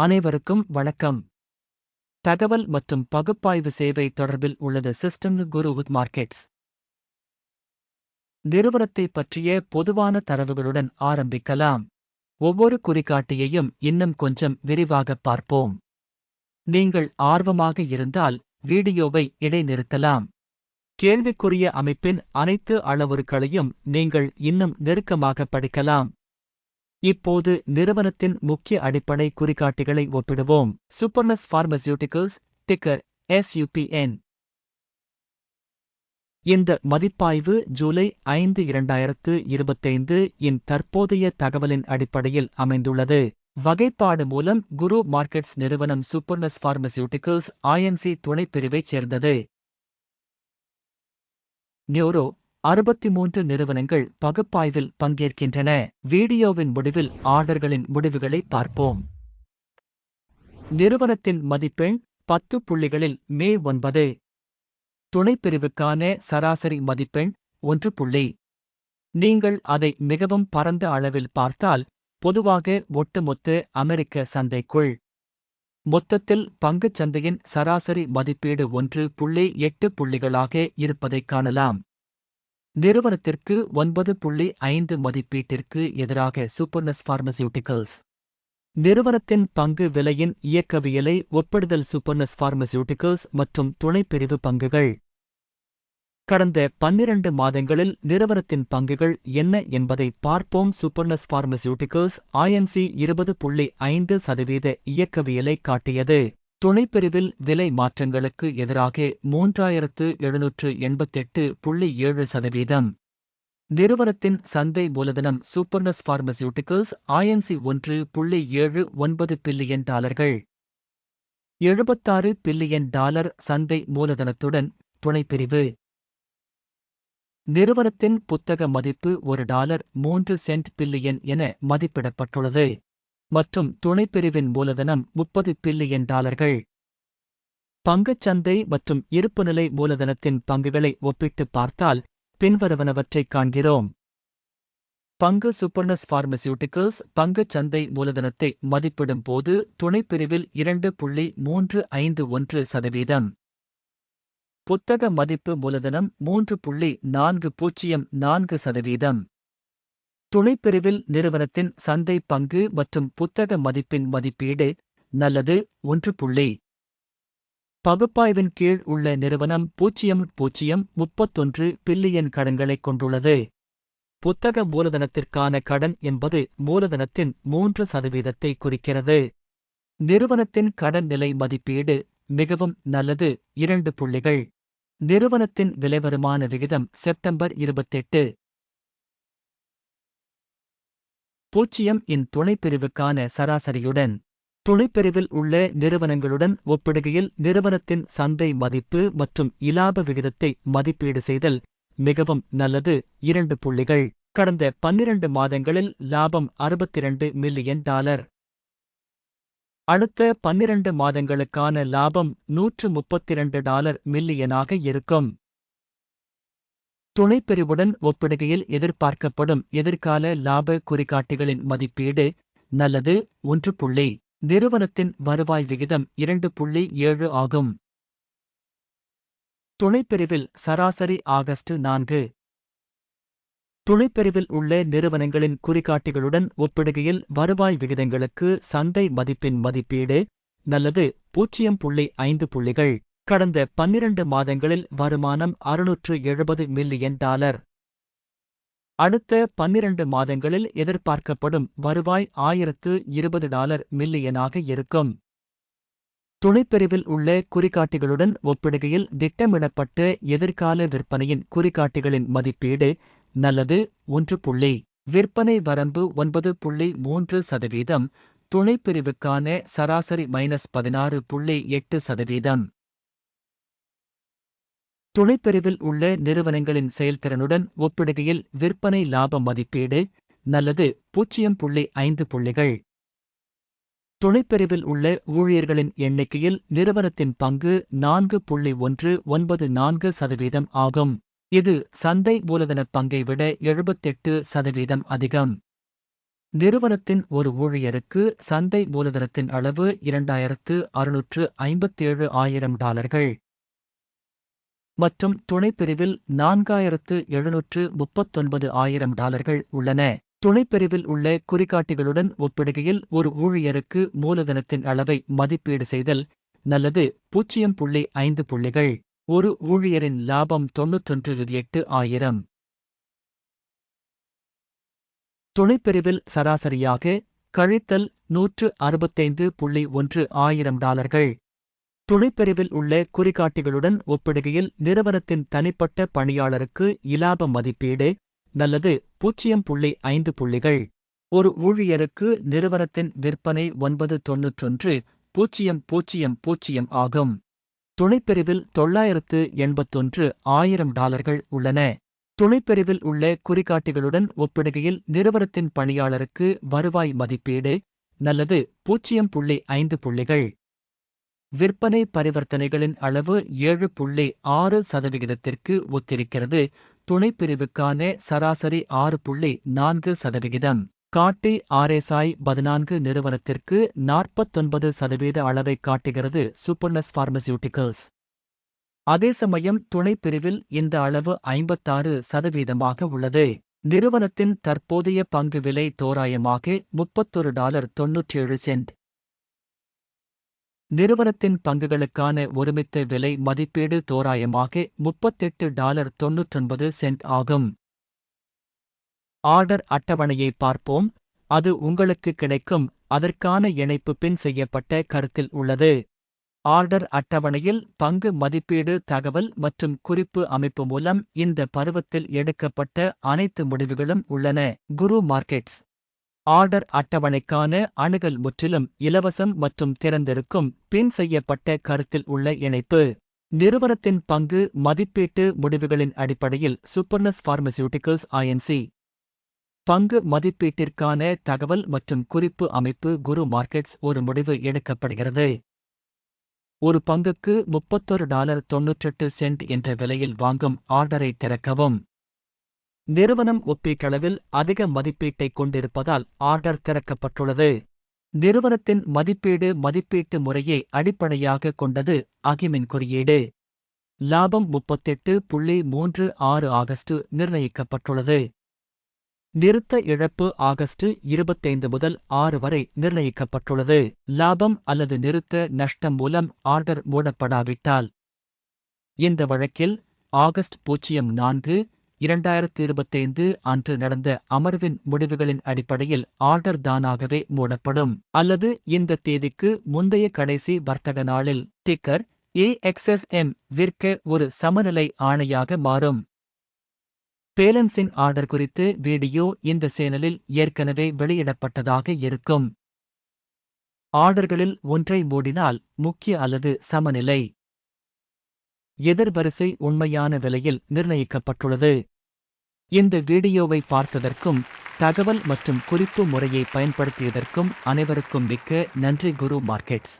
அனைவருக்கும் வணக்கம். தகவல் மற்றும் பகுப்பாய்வு சேவை தொடர்பில் உள்ளது சிஸ்டம் குரு வித் மார்க்கெட்ஸ் நிறுவனத்தை பற்றிய பொதுவான தரவுகளுடன் ஆரம்பிக்கலாம். ஒவ்வொரு குறிகாட்டியையும் இன்னும் கொஞ்சம் விரிவாக பார்ப்போம். நீங்கள் ஆர்வமாக இருந்தால் வீடியோவை இடைநிறுத்தலாம். கேள்விக்குரிய அமைப்பின் அனைத்து அளவுருக்களையும் நீங்கள் இன்னும் நெருக்கமாக படிக்கலாம். இப்போது நிறுவனத்தின் முக்கிய அடிப்படை குறிகாட்டிகளை ஒப்பிடுவோம். சூப்பர்னஸ் பார்மசியூட்டிகல்ஸ் டிக்கர் எஸ்யூபிஎன் இந்த மதிப்பாய்வு ஜூலை ஐந்து இரண்டாயிரத்து இருபத்தைந்து இன் தற்போதைய தகவலின் அடிப்படையில் அமைந்துள்ளது. வகைப்பாடு மூலம் குரு மார்க்கெட்ஸ் நிறுவனம் சூப்பர்னஸ் பார்மசியூட்டிகல்ஸ் ஐஎன்சி துணைப்பிரிவைச் சேர்ந்தது. நியூரோ அறுபத்தி மூன்று நிறுவனங்கள் பகுப்பாய்வில் பங்கேற்கின்றன. வீடியோவின் முடிவில் ஆர்டர்களின் முடிவுகளை பார்ப்போம். நிறுவனத்தின் மதிப்பெண் பத்து புள்ளிகளில் மே ஒன்பது. துணைப்பிரிவுக்கான சராசரி மதிப்பெண் ஒன்று புள்ளி. நீங்கள் அதை மிகவும் பரந்த அளவில் பார்த்தால் பொதுவாக ஒட்டுமொத்த அமெரிக்க சந்தைக்குள். மொத்தத்தில் பங்குச் சந்தையின் சராசரி மதிப்பீடு ஒன்று புள்ளி எட்டு புள்ளிகளாக இருப்பதைக் காணலாம். நிறுவனத்திற்கு ஒன்பது புள்ளி ஐந்து மதிப்பீட்டிற்கு எதிராக சூப்பர்னஸ் பார்மசியூட்டிகல்ஸ் நிறுவனத்தின் பங்கு விலையின் இயக்கவியலை ஒப்பிடுதல் சூப்பர்னஸ் பார்மசியூட்டிகல்ஸ் மற்றும் துணைப்பிரிவு பங்குகள். கடந்த பன்னிரண்டு மாதங்களில் நிறுவனத்தின் பங்குகள் என்ன என்பதை பார்ப்போம். சூப்பர்னஸ் பார்மசியூட்டிகல்ஸ் ஐஎன்சி இருபது புள்ளி ஐந்து சதவீத இயக்கவியலை காட்டியது. துணைப்பிரிவில் விலை மாற்றங்களுக்கு எதிராக மூன்றாயிரத்து எழுநூற்று எண்பத்தெட்டு புள்ளி ஏழு சதவீதம். நிறுவனத்தின் சந்தை மூலதனம் சூப்பர்னஸ் பார்மசியூட்டிகல்ஸ் ஐஎன்சி ஒன்று புள்ளி ஏழு ஒன்பது பில்லியன் டாலர்கள். எழுபத்தாறு பில்லியன் டாலர் சந்தை மூலதனத்துடன் துணைப்பிரிவு. நிறுவனத்தின் புத்தக மதிப்பு ஒரு டாலர் மூன்று சென்ட் பில்லியன் என மதிப்பிடப்பட்டுள்ளது. மற்றும் துணைப்பிரிவின் மூலதனம் முப்பது பில்லியன் டாலர்கள். பங்குச்சந்தை மற்றும் இருப்புநிலை மூலதனத்தின் பங்குகளை ஒப்பிட்டு பார்த்தால் பின்வருவனவற்றைக் காண்கிறோம். பங்கு சூப்பர்னஸ் பார்மசியூட்டிகல்ஸ் பங்குச் சந்தை மூலதனத்தை மதிப்பிடும் போது துணைப்பிரிவில் இரண்டு புள்ளி மூன்று ஐந்து ஒன்று சதவீதம். புத்தக மதிப்பு மூலதனம் மூன்று புள்ளி நான்கு பூஜ்ஜியம் நான்கு சதவீதம். துணைப்பிரிவில் நிறுவனத்தின் சந்தை பங்கு மற்றும் புத்தக மதிப்பின் மதிப்பீடு நல்லது ஒன்று புள்ளி. பகுப்பாய்வின் கீழ் உள்ள நிறுவனம் பூஜ்ஜியம் பூஜ்ஜியம் முப்பத்தொன்று பில்லியன் கடன்களைக் கொண்டுள்ளது. புத்தக மூலதனத்திற்கான கடன் என்பது மூலதனத்தின் மூன்று சதவீதத்தை குறிக்கிறது. நிறுவனத்தின் கடன் நிலை மதிப்பீடு மிகவும் நல்லது இரண்டு புள்ளிகள். நிறுவனத்தின் விலைவருமான விகிதம் செப்டம்பர் இருபத்தெட்டு பூச்சியம் இன் துணைப்பிரிவுக்கான சராசரியுடன் துணைப்பிரிவில் உள்ள நிறுவனங்களுடன் ஒப்பிடுகையில் நிறுவனத்தின் சந்தை மதிப்பு மற்றும் இலாப விகிதத்தை மதிப்பீடு செய்தல் மிகவும் நல்லது. இரண்டு புள்ளிகள். கடந்த பன்னிரண்டு மாதங்களில் லாபம் அறுபத்திரண்டு மில்லியன் டாலர். அடுத்த பன்னிரண்டு மாதங்களுக்கான லாபம் நூற்று முப்பத்தி இரண்டு டாலர் மில்லியனாக இருக்கும். துணைப்பிரிவுடன் ஒப்பிடுகையில் எதிர்பார்க்கப்படும் எதிர்கால லாப குறிகாட்டிகளின் மதிப்பீடு நல்லது ஒன்று புள்ளி. நிறுவனத்தின் வருவாய் விகிதம் இரண்டு புள்ளி ஏழு ஆகும். துணைப்பிரிவில் சராசரி ஆகஸ்ட் நான்கு. துணைப்பிரிவில் உள்ள நிறுவனங்களின் குறிகாட்டிகளுடன் ஒப்பிடுகையில் வருவாய் விகிதங்களுக்கு சந்தை மதிப்பின் மதிப்பீடு நல்லது பூஜ்ஜியம் புள்ளி ஐந்து புள்ளிகள். கடந்த பன்னிரண்டு மாதங்களில் வருமானம் அறுநூற்று எழுபது மில்லியன் டாலர். அடுத்த பன்னிரண்டு மாதங்களில் எதிர்பார்க்கப்படும் வருவாய் ஆயிரத்து இருபது டாலர் மில்லியனாக இருக்கும். துணைப்பிரிவில் உள்ள குறிகாட்டிகளுடன் ஒப்பிடுகையில் திட்டமிடப்பட்ட எதிர்கால விற்பனையின் குறிகாட்டிகளின் மதிப்பீடு நல்லது ஒன்று புள்ளி. விற்பனை வரம்பு ஒன்பது புள்ளி மூன்று சதவீதம். துணைப்பிரிவுக்கான சராசரி மைனஸ் பதினாறு புள்ளி எட்டு சதவீதம். துணைப்பிரிவில் உள்ள நிறுவனங்களின் செயல்திறனுடன் ஒப்பிடுகையில் விற்பனை லாப மதிப்பீடு நல்லது பூஜ்ஜியம் புள்ளி ஐந்து புள்ளிகள். துணைப்பிரிவில் உள்ள ஊழியர்களின் எண்ணிக்கையில் நிறுவனத்தின் பங்கு நான்கு புள்ளி ஒன்று ஒன்பது நான்கு சதவீதம் ஆகும். இது சந்தை மூலதன பங்கை விட எழுபத்தெட்டு சதவீதம் அதிகம். நிறுவனத்தின் ஒரு ஊழியருக்கு சந்தை மூலதனத்தின் அளவு இரண்டாயிரத்து அறுநூற்று ஐம்பத்தேழு ஆயிரம் டாலர்கள். மற்றும் துணைப்பிரிவில் நான்காயிரத்து எழுநூற்று முப்பத்தொன்பது ஆயிரம் டாலர்கள் உள்ளன. துணைப்பிரிவில் உள்ள குறிகாட்டிகளுடன் ஒப்பிடுகையில் ஒரு ஊழியருக்கு மூலதனத்தின் அளவை மதிப்பீடு செய்தல் நல்லது. பூஜ்ஜியம் புள்ளி ஐந்து புள்ளிகள். ஒரு ஊழியரின் லாபம் தொன்னூற்றொன்று எட்டு ஆயிரம். துணைப்பிரிவில் சராசரியாக கழித்தல் நூற்று அறுபத்தைந்து புள்ளி ஒன்று ஆயிரம் டாலர்கள். துணைப்பிரிவில் உள்ள குறிகாட்டிகளுடன் ஒப்பிடுகையில் நிறுவனத்தின் தனிப்பட்ட பணியாளருக்கு இலாப மதிப்பீடு நல்லது பூஜ்ஜியம் புள்ளி ஐந்து புள்ளிகள். ஒரு ஊழியருக்கு நிறுவனத்தின் விற்பனை ஒன்பது தொன்னூற்றொன்று பூஜ்ஜியம் பூஜ்ஜியம் பூஜ்ஜியம் ஆகும். துணைப்பிரிவில் தொள்ளாயிரத்து எண்பத்தொன்று ஆயிரம் டாலர்கள் உள்ளன. துணைப்பிரிவில் உள்ள குறிகாட்டிகளுடன் ஒப்பிடுகையில் நிறுவனத்தின் பணியாளருக்கு வருவாய் மதிப்பீடு நல்லது பூஜ்ஜியம் புள்ளி ஐந்து புள்ளிகள். விற்பனை பரிவர்த்தனைகளின் அளவு ஏழு புள்ளி ஆறு சதவிகிதத்திற்கு ஒத்திருக்கிறது. துணைப்பிரிவுக்கான சராசரி ஆறு புள்ளி நான்கு சதவிகிதம். காட்டி ஆர்எஸ்ஐ பதினான்கு நிறுவனத்திற்கு நாற்பத்தொன்பது சதவீத அளவை காட்டுகிறது சூப்பர்னஸ் பார்மசியூட்டிகல்ஸ் அதே சமயம் துணைப்பிரிவில் இந்த அளவு ஐம்பத்தாறு சதவீதமாக உள்ளது. நிறுவனத்தின் தற்போதைய பங்கு விலை தோராயமாக முப்பத்தொரு டாலர் தொன்னூற்றேழு சென்ட். நிறுவனத்தின் பங்குகளுக்கான ஒருமித்த விலை மதிப்பீடு தோராயமாக முப்பத்தெட்டு டாலர் தொன்னூற்றொன்பது சென்ட் ஆகும். ஆர்டர் அட்டவணையை பார்ப்போம். அது உங்களுக்கு கிடைக்கும். அதற்கான இணைப்பு பின் செய்யப்பட்ட கருத்தில் உள்ளது. ஆர்டர் அட்டவணையில் பங்கு மதிப்பீடு தகவல் மற்றும் குறிப்பு அமைப்பு மூலம் இந்த பருவத்தில் எடுக்கப்பட்ட அனைத்து முடிவுகளும் உள்ளன. குரு மார்க்கெட்ஸ். ஆர்டர் அட்டவணைக்கான அணுகல் முற்றிலும் இலவசம் மற்றும் திறந்திருக்கும் பின் செய்யப்பட்ட கருத்தில் உள்ள இணைப்பு. நிறுவனத்தின் பங்கு மதிப்பீட்டு முடிவுகளின் அடிப்படையில் சூப்பர்னஸ் பார்மசியூட்டிகல்ஸ் ஐஎன்சி பங்கு மதிப்பீட்டிற்கான தகவல் மற்றும் குறிப்பு அமைப்பு குரு மார்க்கெட்ஸ் ஒரு முடிவு எடுக்கப்படுகிறது. ஒரு பங்குக்கு முப்பத்தொரு டாலர் தொன்னூற்றெட்டு சென்ட் என்ற விலையில் வாங்கும் ஆர்டரை திறக்கவும். நிறுவனம் ஒப்பீட்டளவில் அதிக மதிப்பீட்டைக் கொண்டிருப்பதால் ஆர்டர் திறக்கப்பட்டுள்ளது. நிறுவனத்தின் மதிப்பீடு மதிப்பீட்டு முறையை அடிப்படையாக கொண்டது அகிமின் குறியீடு. லாபம் முப்பத்தெட்டு புள்ளி மூன்று ஆறு ஆகஸ்ட் நிர்ணயிக்கப்பட்டுள்ளது. நிறுத்த இழப்பு ஆகஸ்ட் இருபத்தைந்து முதல் ஆறு வரை நிர்ணயிக்கப்பட்டுள்ளது. லாபம் அல்லது நிறுத்த நஷ்டம் மூலம் ஆர்டர் மூடப்படாவிட்டால். இந்த வழக்கில் ஆகஸ்ட் பூஜ்ஜியம் நான்கு இரண்டாயிரத்தி இருபத்தைந்து அன்று நடந்த அமர்வின் முடிவுகளின் அடிப்படையில் ஆர்டர் தானாகவே மூடப்படும். அல்லது இந்த தேதிக்கு முந்தைய கடைசி வர்த்தக நாளில் டிக்கர் ஏஎக்ஸ்எஸ்எம் விற்க ஒரு சமநிலை ஆணையாக மாறும். பேலன்ஸின் ஆர்டர் குறித்து வீடியோ இந்த சேனலில் ஏற்கனவே வெளியிடப்பட்டதாக இருக்கும். ஆர்டர்களில் ஒன்றை மூடினால் முக்கிய அல்லது சமநிலை. எதிர்வரிசை உண்மையான விலையில் நிர்ணயிக்கப்பட்டுள்ளது. இந்த வீடியோவை பார்த்ததற்கும் தகவல் மற்றும் குறிப்பு முறையை பயன்படுத்தியதற்கும் அனைவருக்கும் மிக்க நன்றி குரு மார்க்கெட்ஸ்.